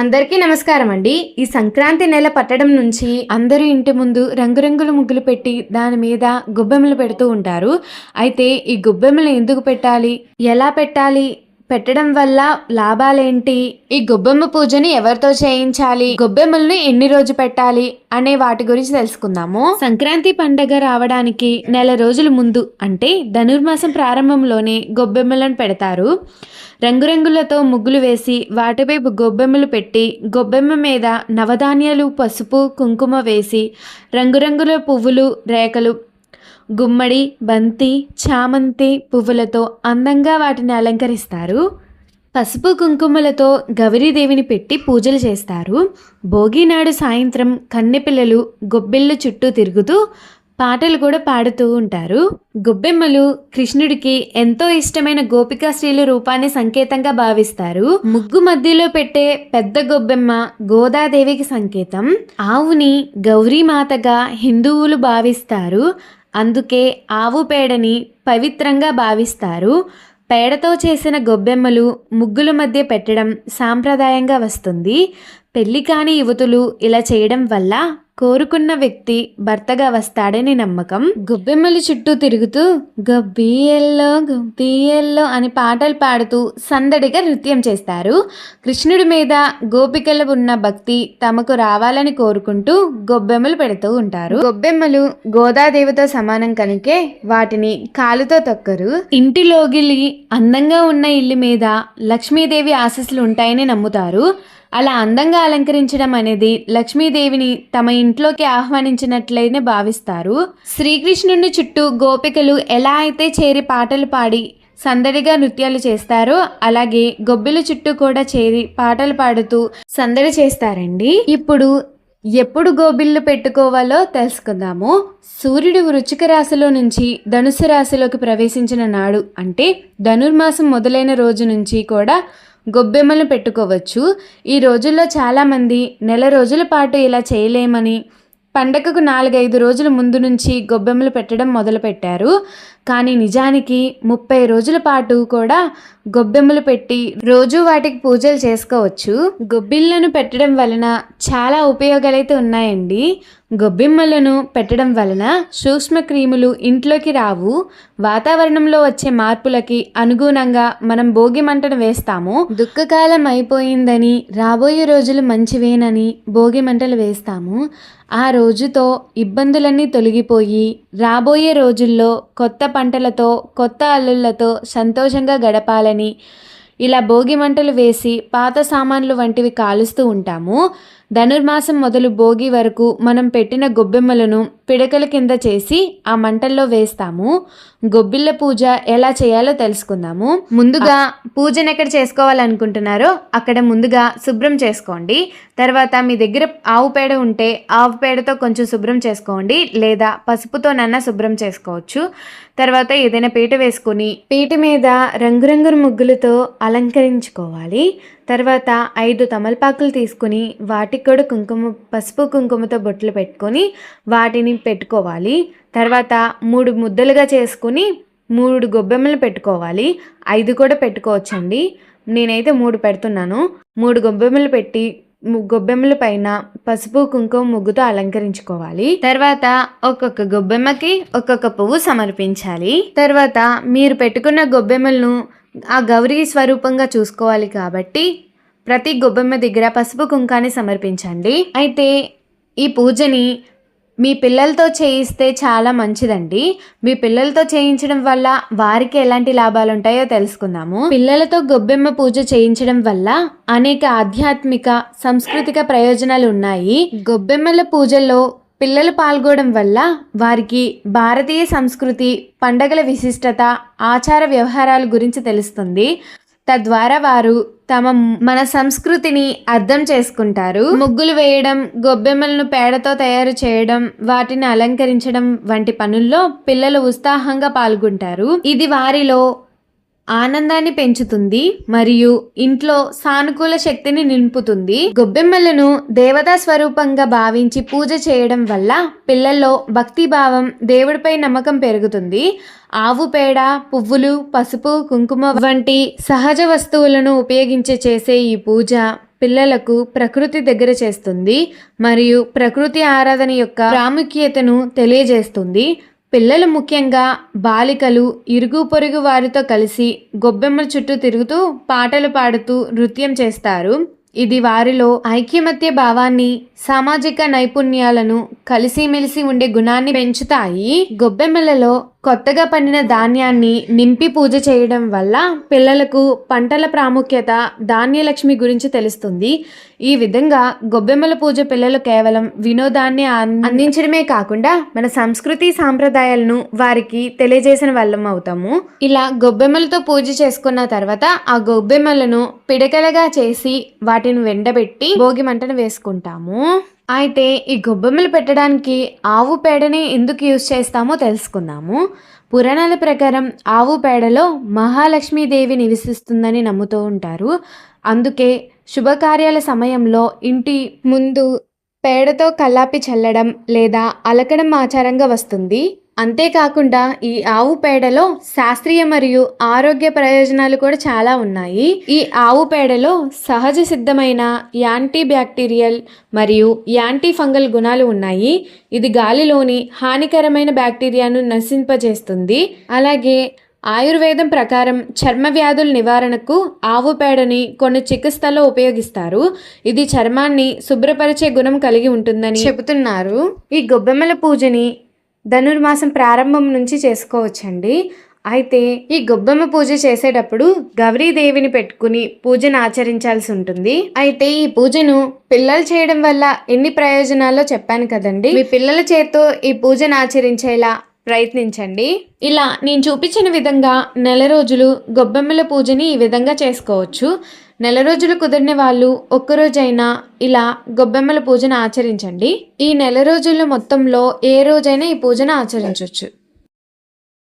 అందరికీ నమస్కారం అండి. ఈ సంక్రాంతి నెల పట్టడం నుంచి అందరూ ఇంటి ముందు రంగురంగుల ముగ్గులు పెట్టి దాని మీద గొబ్బెమ్మలు పెడుతూ ఉంటారు. అయితే ఈ గొబ్బెమ్మలు ఎందుకు పెట్టాలి? ఎలా పెట్టాలి? పెట్టడం వల్ల లాభాలేంటి? ఈ గొబ్బెమ్మ పూజని ఎవరితో చేయించాలి? గొబ్బెమ్మలను ఎన్ని రోజు పెట్టాలి? అనే వాటి గురించి తెలుసుకుందాము. సంక్రాంతి పండగ రావడానికి నెల రోజుల ముందు అంటే ధనుర్మాసం ప్రారంభంలోనే గొబ్బెమ్మలను పెడతారు. రంగురంగులతో ముగ్గులు వేసి వాటిపై గొబ్బెమ్మలు పెట్టి గొబ్బెమ్మ మీద నవధాన్యాలు పసుపు కుంకుమ వేసి రంగురంగుల పువ్వులు రేఖలు గుమ్మడి బంతి చామంతి పువ్వులతో అందంగా వాటిని అలంకరిస్తారు. పసుపు కుంకుమలతో గౌరీదేవిని పెట్టి పూజలు చేస్తారు. భోగి నాడు సాయంత్రం కన్నెపిల్లలు గొబ్బెళ్ళు చుట్టూ తిరుగుతూ పాటలు కూడా పాడుతూ ఉంటారు. గొబ్బెమ్మలు కృష్ణుడికి ఎంతో ఇష్టమైన గోపికా స్త్రీల రూపాన్ని సంకేతంగా భావిస్తారు. ముగ్గు మధ్యలో పెట్టే పెద్ద గొబ్బెమ్మ గోదాదేవికి సంకేతం. ఆవుని గౌరీమాతగా హిందువులు భావిస్తారు. అందుకే ఆవు పేడని పవిత్రంగా భావిస్తారు. పేడతో చేసిన గొబ్బెమ్మలు ముగ్గుల మధ్య పెట్టడం సాంప్రదాయంగా వస్తుంది. పెళ్ళి కాని యువతులు ఇలా చేయడం వల్ల కోరుకున్న వ్యక్తి భర్తగా వస్తాడని నమ్మకం. గొబ్బెమ్మల చుట్టూ తిరుగుతూ గొబ్బియల్లో గొబ్బియల్లో అని పాటలు పాడుతూ సందడిగా నృత్యం చేస్తారు. కృష్ణుడి మీద గోపికల ఉన్న భక్తి తమకు రావాలని కోరుకుంటూ గొబ్బెమ్మలు పెడుతూ ఉంటారు. గొబ్బెమ్మలు గోదాదేవితో సమానం కనుకే వాటిని కాలుతో తొక్కరు. ఇంటిలోగిలి అందంగా ఉన్న ఇల్లు మీద లక్ష్మీదేవి ఆశస్సులు ఉంటాయని నమ్ముతారు. అలా అందంగా అలంకరించడం అనేది లక్ష్మీదేవిని తమ ఇంట్లోకి ఆహ్వానించినట్లయినే భావిస్తారు. శ్రీకృష్ణుని చుట్టూ గోపికలు ఎలా అయితే చేరి పాటలు పాడి సందడిగా నృత్యాలు చేస్తారో అలాగే గొబ్బిల చుట్టూ కూడా చేరి పాటలు పాడుతూ సందడి చేస్తారండి. ఇప్పుడు ఎప్పుడు గోబిళ్ళు పెట్టుకోవాలో తెలుసుకుందాము. సూర్యుడు వృచ్చిక రాశిలో నుంచి ధనుసు రాశిలోకి ప్రవేశించిన నాడు అంటే ధనుర్మాసం మొదలైన రోజు నుంచి కూడా గొబ్బెమ్మలు పెట్టుకోవచ్చు. ఈ రోజుల్లో చాలామంది నెల రోజుల పాటు ఇలా చేయలేమని పండగకు నాలుగైదు రోజుల ముందు నుంచి గొబ్బెమ్మలు పెట్టడం మొదలుపెట్టారు. కానీ నిజానికి ముప్పై రోజుల పాటు కూడా గొబ్బెమ్మలు పెట్టి రోజు వాటికి పూజలు చేసుకోవచ్చు. గొబ్బిళ్ళను పెట్టడం వలన చాలా ఉపయోగాలైతే ఉన్నాయండి. గొబ్బిమ్మలను పెట్టడం వలన సూక్ష్మక్రిములు ఇంట్లోకి రావు. వాతావరణంలో వచ్చే మార్పులకి అనుగుణంగా మనం భోగి మంటను వేస్తాము. దుఃఖకాలం అయిపోయిందని రాబోయే రోజులు మంచివేనని భోగి మంటలు వేస్తాము. ఆ రోజుతో ఇబ్బందులన్నీ తొలగిపోయి రాబోయే రోజుల్లో కొత్త పంటలతో కొత్త అల్లుళ్ళతో సంతోషంగా గడపాలని ఇలా భోగి మంటలు వేసి పాత సామాన్లు వంటివి కాలుస్తూ ఉంటాము. ధనుర్మాసం మొదలు భోగి వరకు మనం పెట్టిన గొబ్బెమ్మలను పిడకల కింద చేసి ఆ మంటల్లో వేస్తాము. గొబ్బిళ్ళ పూజ ఎలా చేయాలో తెలుసుకుందాము. ముందుగా పూజను ఎక్కడ చేసుకోవాలనుకుంటున్నారో అక్కడ ముందుగా శుభ్రం చేసుకోండి. తర్వాత మీ దగ్గర ఆవు పేడ ఉంటే ఆవు పేడతో కొంచెం శుభ్రం చేసుకోండి. లేదా పసుపుతోనన్నా శుభ్రం చేసుకోవచ్చు. తర్వాత ఏదైనా పీట వేసుకొని పీట మీద రంగురంగుల ముగ్గులతో అలంకరించుకోవాలి. తర్వాత ఐదు తమలపాకులు తీసుకుని వాటికి కూడా కుంకుమ పసుపు కుంకుమతో బొట్లు పెట్టుకొని వాటిని పెట్టుకోవాలి. తర్వాత మూడు ముద్దలుగా చేసుకుని మూడు గొబ్బెమ్మలు పెట్టుకోవాలి. ఐదు కూడా పెట్టుకోవచ్చండి. నేనైతే మూడు పెడుతున్నాను. మూడు గొబ్బెమ్మలు పెట్టి గొబ్బెమ్మల పైన పసుపు కుంకుమ ముగ్గుతో అలంకరించుకోవాలి. తర్వాత ఒక్కొక్క గొబ్బెమ్మకి ఒక్కొక్క పువ్వు సమర్పించాలి. తర్వాత మీరు పెట్టుకున్న గొబ్బెమ్మలను ఆ గౌరీ స్వరూపంగా చూసుకోవాలి కాబట్టి ప్రతి గొబ్బెమ్మ దగ్గర పసుపు కుంకాన్ని సమర్పించండి. అయితే ఈ పూజని మీ పిల్లలతో చేయిస్తే చాలా మంచిదండి. మీ పిల్లలతో చేయించడం వల్ల వారికి ఎలాంటి లాభాలు ఉంటాయో తెలుసుకుందాము. పిల్లలతో గొబ్బెమ్మ పూజ చేయించడం వల్ల అనేక ఆధ్యాత్మిక సాంస్కృతిక ప్రయోజనాలు ఉన్నాయి. గొబ్బెమ్మల పూజల్లో పిల్లలు పాల్గొనడం వల్ల వారికి భారతీయ సంస్కృతి పండగల విశిష్టత ఆచార వ్యవహారాల గురించి తెలుస్తుంది. తద్వారా వారు తమ మన సంస్కృతిని అర్థం చేసుకుంటారు. ముగ్గులు వేయడం గొబ్బెమ్మలను పేడతో తయారు చేయడం వాటిని అలంకరించడం వంటి పనుల్లో పిల్లలు ఉత్సాహంగా పాల్గొంటారు. ఇది వారిలో ఆనందాన్ని పెంచుతుంది మరియు ఇంట్లో సానుకూల శక్తిని నింపుతుంది. గొబ్బెమ్మలను దేవతా స్వరూపంగా భావించి పూజ చేయడం వల్ల పిల్లల్లో భక్తి భావం దేవుడిపై నమ్మకం పెరుగుతుంది. ఆవు పేడ పువ్వులు పసుపు కుంకుమ వంటి సహజ వస్తువులను ఉపయోగించి చేసే ఈ పూజ పిల్లలకు ప్రకృతి దగ్గర చేస్తుంది మరియు ప్రకృతి ఆరాధన యొక్క ప్రాముఖ్యతను తెలియజేస్తుంది. పిల్లలు ముఖ్యంగా బాలికలు ఇరుగు పొరుగు వారితో కలిసి గొబ్బెమ్మల చుట్టూ తిరుగుతూ పాటలు పాడుతూ నృత్యం చేస్తారు. ఇది వారిలో ఐక్యమత్య భావాన్ని సామాజిక నైపుణ్యాలను కలిసిమెలిసి ఉండే గుణాన్ని పెంచుతాయి. గొబ్బెమ్మలలో కొత్తగా పండిన ధాన్యాన్ని నింపి పూజ చేయడం వల్ల పిల్లలకు పంటల ప్రాముఖ్యత ధాన్యలక్ష్మి గురించి తెలుస్తుంది. ఈ విధంగా గొబ్బెమ్మల పూజ పిల్లలు కేవలం వినోదాన్ని అందించడమే కాకుండా మన సంస్కృతి సాంప్రదాయాలను వారికి తెలియజేసిన వాళ్ళం అవుతాము. ఇలా గొబ్బెమ్మలతో పూజ చేసుకున్న తర్వాత ఆ గొబ్బెమ్మలను పిడకలుగా చేసి వాటిని వెండబెట్టి భోగి మంటను వేసుకుంటాము. అయితే ఈ గొబ్బెమ్మలు పెట్టడానికి ఆవు పేడని ఎందుకు యూజ్ చేస్తామో తెలుసుకుందాము. పురాణాల ప్రకారం ఆవు పేడలో మహాలక్ష్మీదేవి నివసిస్తుందని నమ్ముతూ ఉంటారు. అందుకే శుభకార్యాల సమయంలో ఇంటి ముందు పేడతో కల్లాపి చల్లడం లేదా అలకడం ఆచారంగా వస్తుంది. అంతేకాకుండా ఈ ఆవు పేడలో శాస్త్రీయ మరియు ఆరోగ్య ప్రయోజనాలు కూడా చాలా ఉన్నాయి. ఈ ఆవు పేడలో సహజ సిద్ధమైన యాంటీ బ్యాక్టీరియల్ మరియు యాంటీ ఫంగల్ గుణాలు ఉన్నాయి. ఇది గాలిలోని హానికరమైన బ్యాక్టీరియాను నశింపజేస్తుంది. అలాగే ఆయుర్వేదం ప్రకారం చర్మ వ్యాధుల నివారణకు ఆవు పేడని కొన్ని చికిత్సల్లో ఉపయోగిస్తారు. ఇది చర్మాన్ని శుభ్రపరిచే గుణం కలిగి ఉంటుందని చెబుతున్నారు. ఈ గొబ్బెమ్మల పూజని ధనుర్మాసం ప్రారంభం నుంచి చేసుకోవచ్చండి. అయితే ఈ గొబ్బెమ్మ పూజ చేసేటప్పుడు గౌరీదేవిని పెట్టుకుని పూజను ఆచరించాల్సి ఉంటుంది. అయితే ఈ పూజను పిల్లలు చేయడం వల్ల ఎన్ని ప్రయోజనాల్లో చెప్పాను కదండి. మీ పిల్లల చేత్తో ఈ పూజను ఆచరించేలా ప్రయత్నించండి. ఇలా నేను చూపించిన విధంగా నెల రోజులు గొబ్బెమ్మల పూజని ఈ విధంగా చేసుకోవచ్చు. నెల రోజులు కుదిరిన వాళ్ళు ఒక్కరోజైనా ఇలా గొబ్బెమ్మల పూజను ఆచరించండి. ఈ నెల రోజుల మొత్తంలో ఏ రోజైనా ఈ పూజను ఆచరించవచ్చు